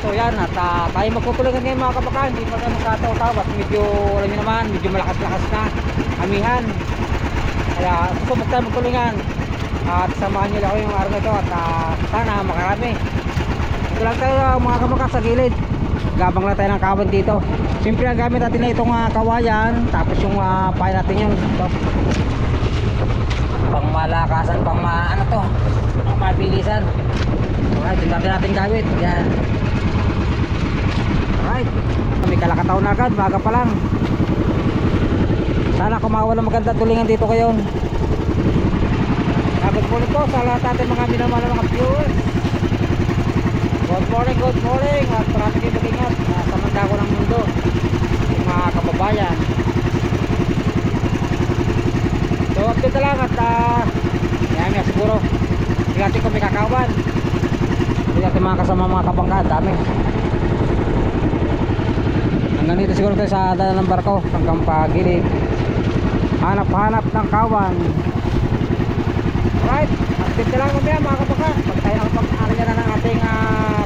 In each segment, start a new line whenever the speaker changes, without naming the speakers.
So yan at ah, tayo magkukulangan ngayon mga kabakat. Hindi pa tayo magkataw-taw at medyo, alam nyo naman, medyo malakas-lakas na. Amihan. Kaya susubok tayo magkulangan. At samahan nyo lang ako yung araw na ito at ah, sana makarami. Ito lang tayo ah, mga kabakat sa gilid. Gabang lang tayo ng kawan dito. Siyempre ang gamit natin na itong ah, kawayan. Tapos yung uh, pahay natin yung ito pang malakasan, pang ma, ano to, pang mabilisan. Alright, yung natin natin gamit. Yan. Alright. May kalakataw na agad, baga pa lang. Sana kumawa ng maganda tulingan dito kayo. Good morning po sa lahat natin mga minamahal na mga viewers. Good morning, good morning. At marami kayo mag-ingat uh, sa mandako ng mundo. Yung mga kababayan. So update na lang at uh, yan nga siguro hindi natin kung kakawan hindi natin mga kasama mga kabangka dami hanggang dito siguro tayo sa dala ng barko hanggang pagilid hanap hanap ng kawan. Alright update na lang mamaya mga kabangka pag tayo nakapag-arya na ng ating uh,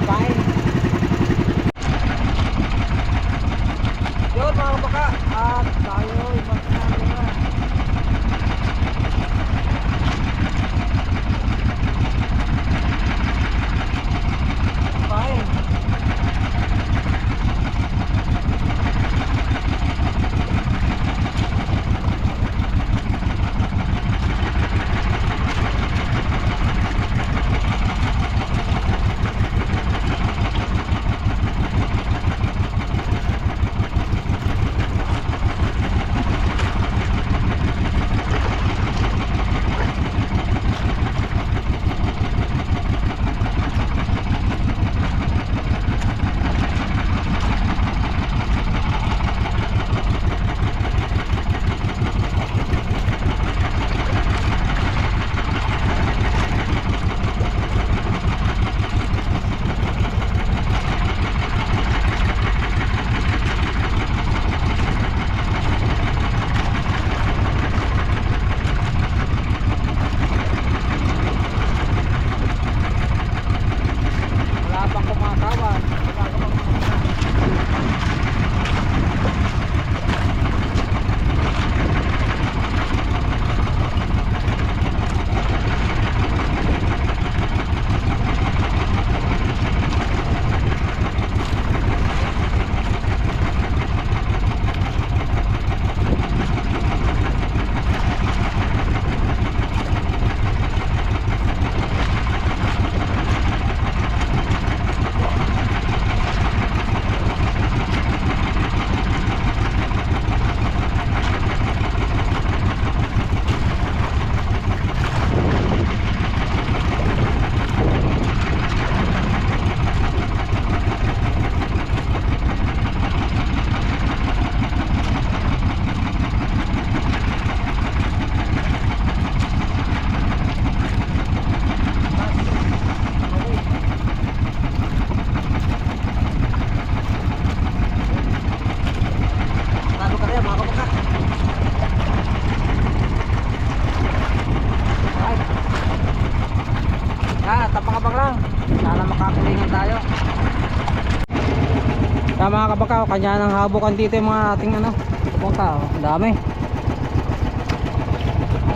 kanya ng habukan dito yung mga ating ano, pupunta. Oh. Dami.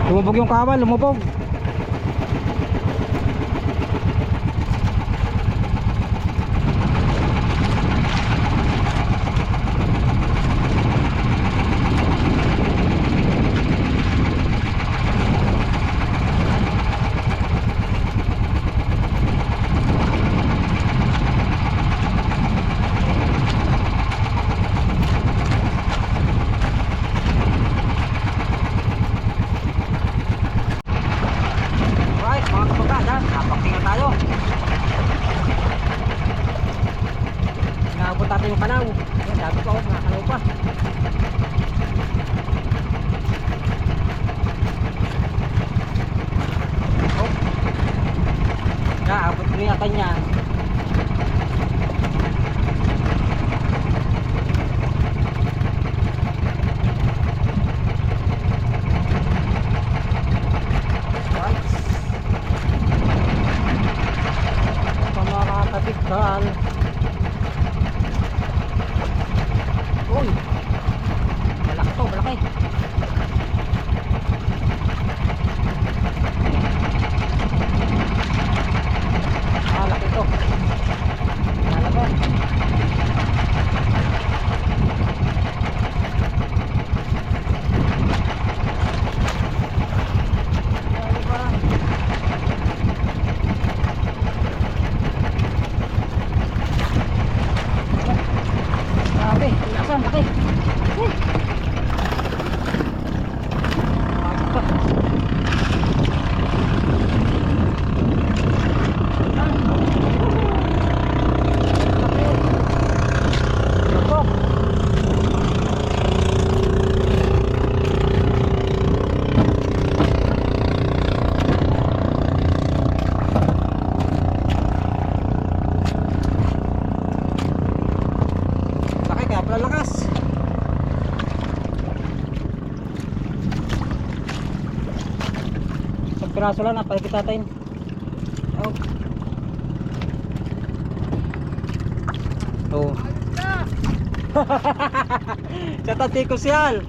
Lumubog yung kawal, lumubog. dapat ako nakakalaw pa oh. Kaabot ko yata niyan piraso lang, napalipit natin. Oh. Oh. Sa tati ko siyal.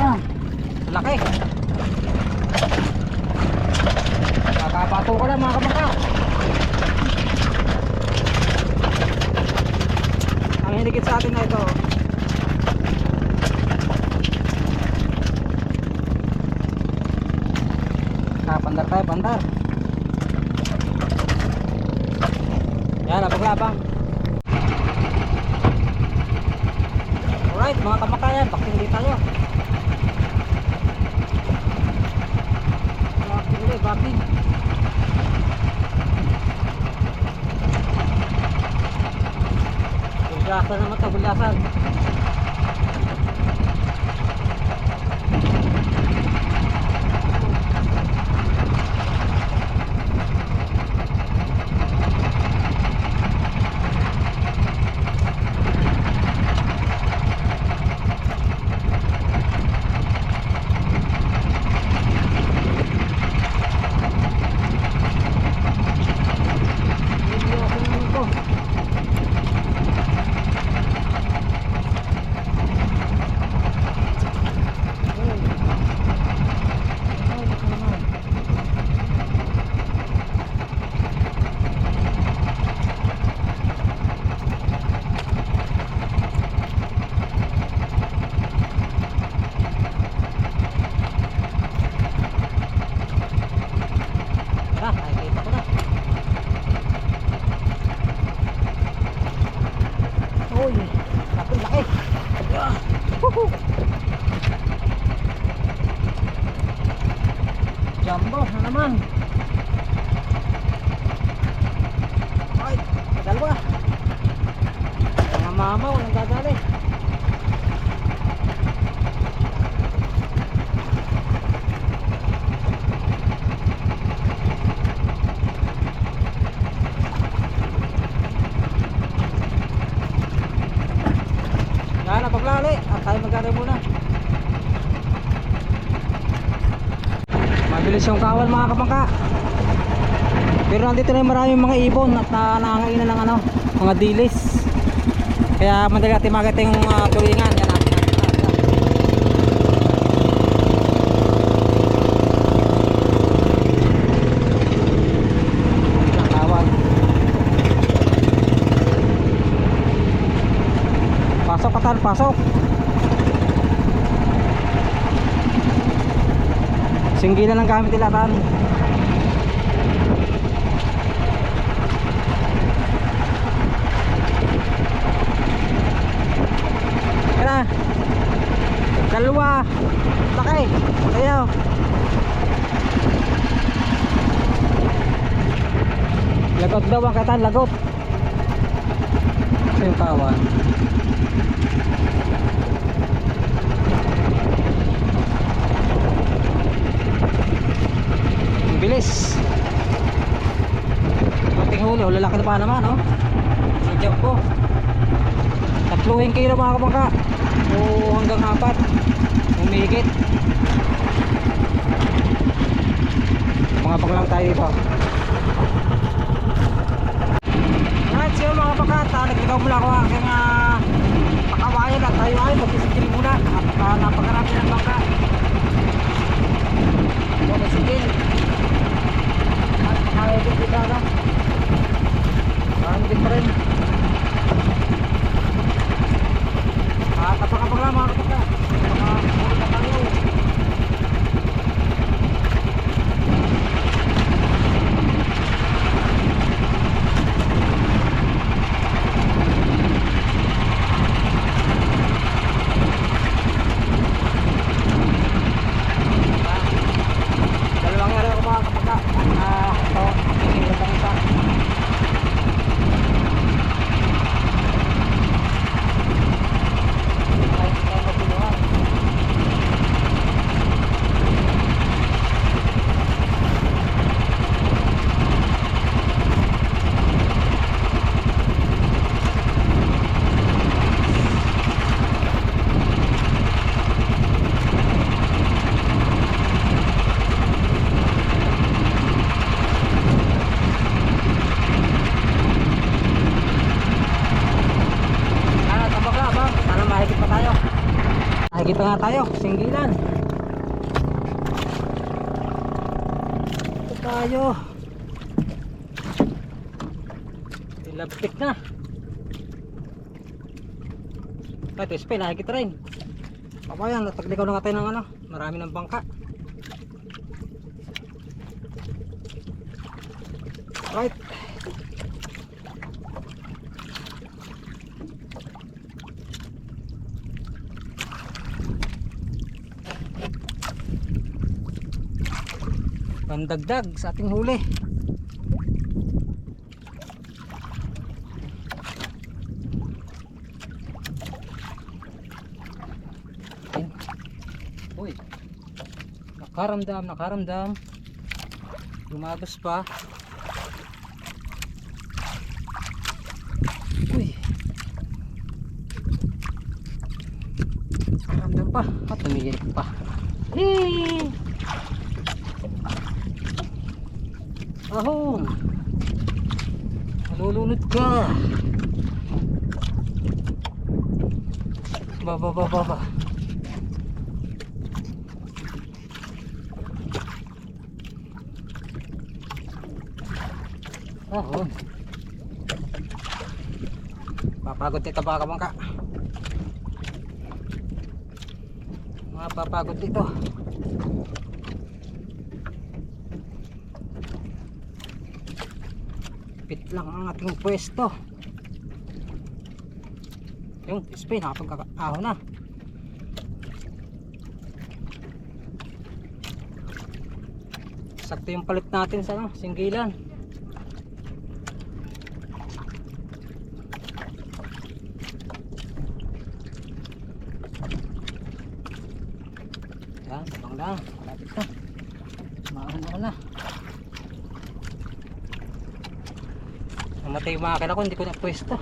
Ah, Laki. Nakapato ka lang mga kamangka. Ang hinigit sa atin na ito. Ah, pandar. Yan, labang-labang. Alright, mga kamakayan, bakit hindi tayo? Bakit ulit, bakit? Gulyasan naman ito, gulyasan. Gulyasan naman ito. Ah, nakikita ko na. Uy, laki, laki. Ah, woohoo. Jumbo na naman. Ay, dalawa. Mga mama, walang dadali. Yan, napaglali. At tayo magkari muna. Mabilis yung kawal mga kapangka. Pero nandito na yung maraming mga ibon at na nangangainan ng ano, mga dilis. Kaya madali natin makita uh, tulingan. Yan natin. Pasok pasok. Singgilan ng gamit nila tan. Kaya. Dalawa. Laki. Ayaw. Lagot daw ang katan, lagot. Ito yung. Bilis. Ating huli, oh, lalaki na pa naman, oh. Si Jack po. Tatluhin kilo mga kapangka. O hanggang apat. Umigit. Mga paglang tayo dito. Alright, so mga kapangka, uh, nagligaw mula ang aking uh, pakawayan at tayo ay magsisigil muna. At uh, napakarami ng bangka. Magsisigil. Din kita na. Parang din pa rin. Lang mga. Napakapag na tayo. Tayo, singgilan. Ito tayo. Ilabtik na. Ito, spin, nakikita rin. Papayan, nataglikaw na nga tayo ng ano, marami ng bangka. Right. Pandagdag sa ating huli. Ayan. Uy. Nakaramdam, nakaramdam. Lumabas pa. Uy. Nakaramdam pa. At tumigil pa. Hee! Ahon. Malulunod ka. Baba, baba, baba. Ahon. Papagod dito baka bangka. Mapapagod dito. Pit lang ang ating pwesto. Yung spin, nakapagkakaaho na. Sakto yung palit natin sa ano, singgilan. Yan, sabang lang. Malapit na. Maahon ako na. Namatay yung mga ko, hindi ko na pwesto.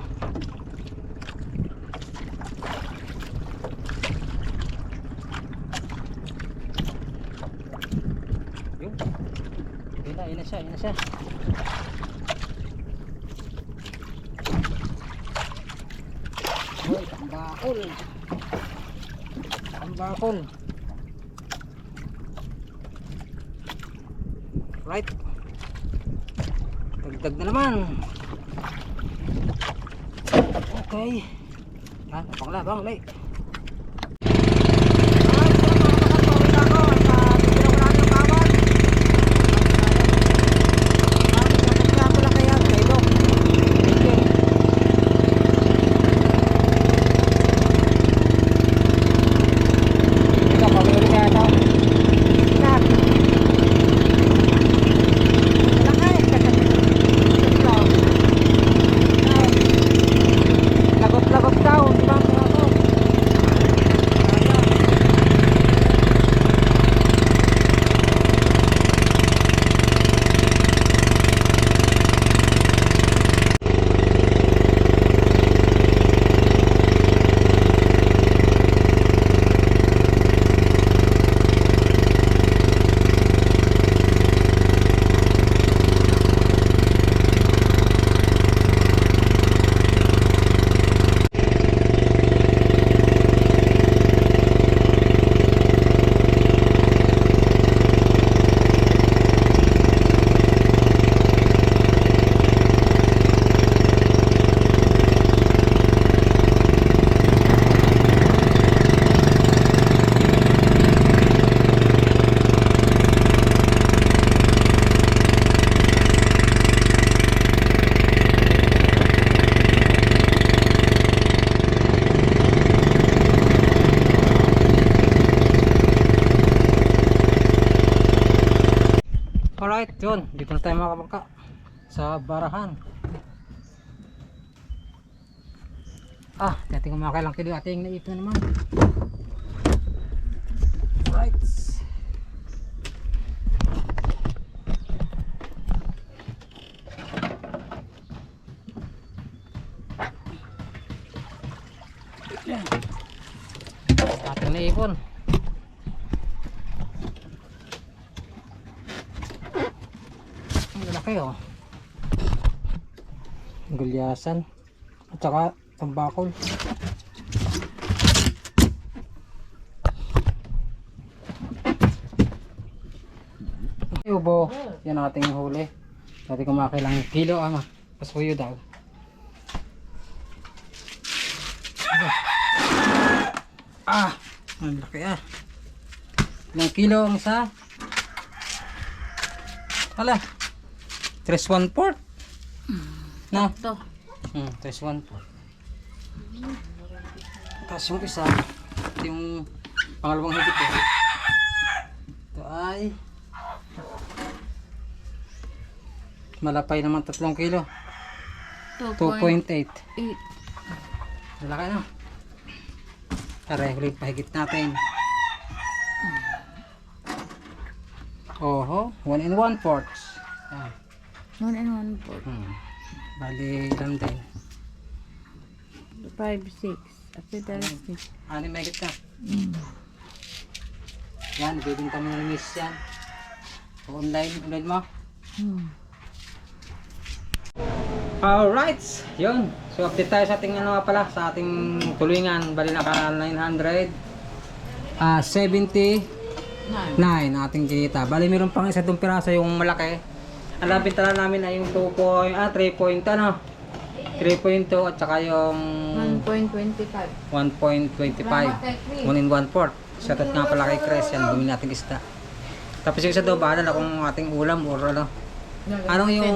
Yun. Yun na, yun na siya, yun na siya. Uy, tambakol. Tambakol. Right. Dagdag na naman. ok. Đó, bóng là bóng đấy Alright, yun. Dito na tayo mga kabangka. Sa barahan. Ah, dating kumakailang kilo ating naip na naman. Alright. Yan. Ating naipon. laki oh gulyasan. At saka tambakol. Ubo yan ang ating huli. Dati kumakilang kilo ama pasuyo daw. Ah ang laki ah. Ilang kilo ang isa? Hala. 3 1 port. No?
Ito.
Hmm, 3 1 port. Tapos yung isa, ito yung pangalawang higit eh. Ito ay malapay naman 3 kilo. 2.8.
2.8.
Malaki no? Tara, ulit pahigit natin. Oho, 1 in 1 ports. Ah,
1 and 1 4.
hmm. Bali, ilan din.
5, 6. After that, 6.
Ano may higit na? Yan, bibinta mo ng miss yan. Online, online mo?
Hmm.
Alright, yun. So update tayo sa ating ano nga pala, sa ating tulingan. Bali naka 900. Ah, 70. 9 ating kita. Bali meron pang isa doong piraso yung malaki. Ang lapit tala namin ay yung 2 point, ah 3 point ano. 3.2 at saka yung
1.25.
1.25. 1 in 1 port. Shoutout nga pala kay Chris. Yan, bumili natin isda. Tapos yung isa daw, bahala na kung ating ulam or ano. Anong yung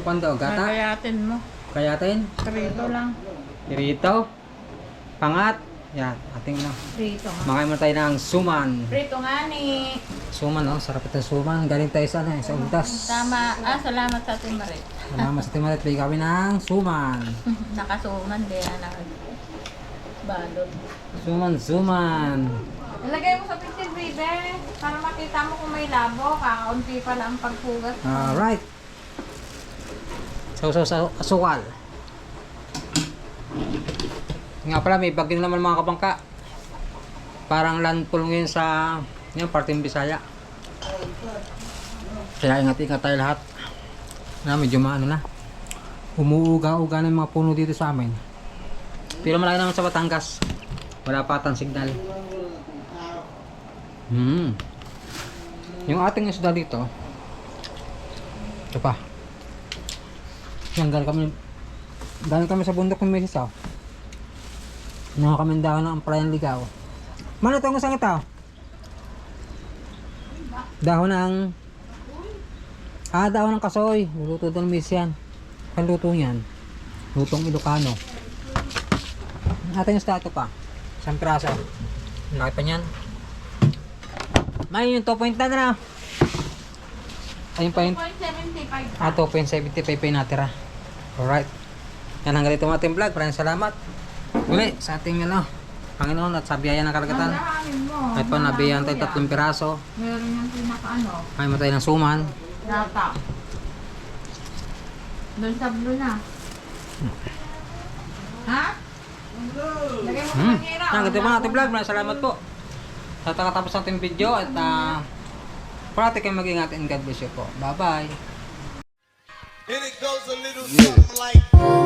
kwando? Gata?
Gagayatin mo.
Kayatin?
Prito lang.
Pirito? Pangat? Yan, ating ano.
Prito nga.
Makain mo tayo ng suman.
Prito nga ni.
Suman, oh. Sarap ito suman. Galing tayo sa, ano, eh, sa untas.
Tama. Ah, salamat sa ating marit.
Salamat sa timalit. Bigay kami ng suman.
Nakasuman din. Anak. Balot.
Suman, suman.
Ilagay mo sa picture, baby. Para makita mo kung may labo. Kakaunti pa lang pagpugas.
Alright. So, so, asukal. Nga pala, may bagyo naman mga kabangka. Parang landfall ngayon sa yan, parting Bisaya. Kaya ingat-ingat tayo lahat. Na, medyo maano na. Umuuga-uga na yung mga puno dito sa amin. Pero malaki naman sa Batangas. Wala pa atang signal. Hmm. Yung ating isda dito, ito pa. Yan, kami, galing kami sa bundok ng oh. Mga kami dahon ng amplayang ligaw. Mano ito ang isang ito? Dahon ng... Ah, dahon ng kasoy. Luluto doon Mesis yan. Ang luto niyan. Lutong Ilocano. Ating isda ito pa. Isang piraso. Laki pa niyan. May yung 2 point na na. Ayun pa yung
2.75.
Ah, 2.75 pa yung natira. Alright. Yan hanggang dito ang ating vlog. Maraming salamat. Muli sa ating ano, Panginoon at sa biyaya ng karagatan. Kahit pa nabiyan tayo tatlong piraso.
Meron yung pinaka-ano.
Kaya mo tayo ng suman.
Data. Doon sa blue na. Ha? Lagay mo
Hmm. Yan, ganito po ang ating vlog. Maraming salamat po. Sa takatapos ng ating video at uh, parati kayong mag-ingat and God bless you po. Bye-bye.
And it goes a little something like.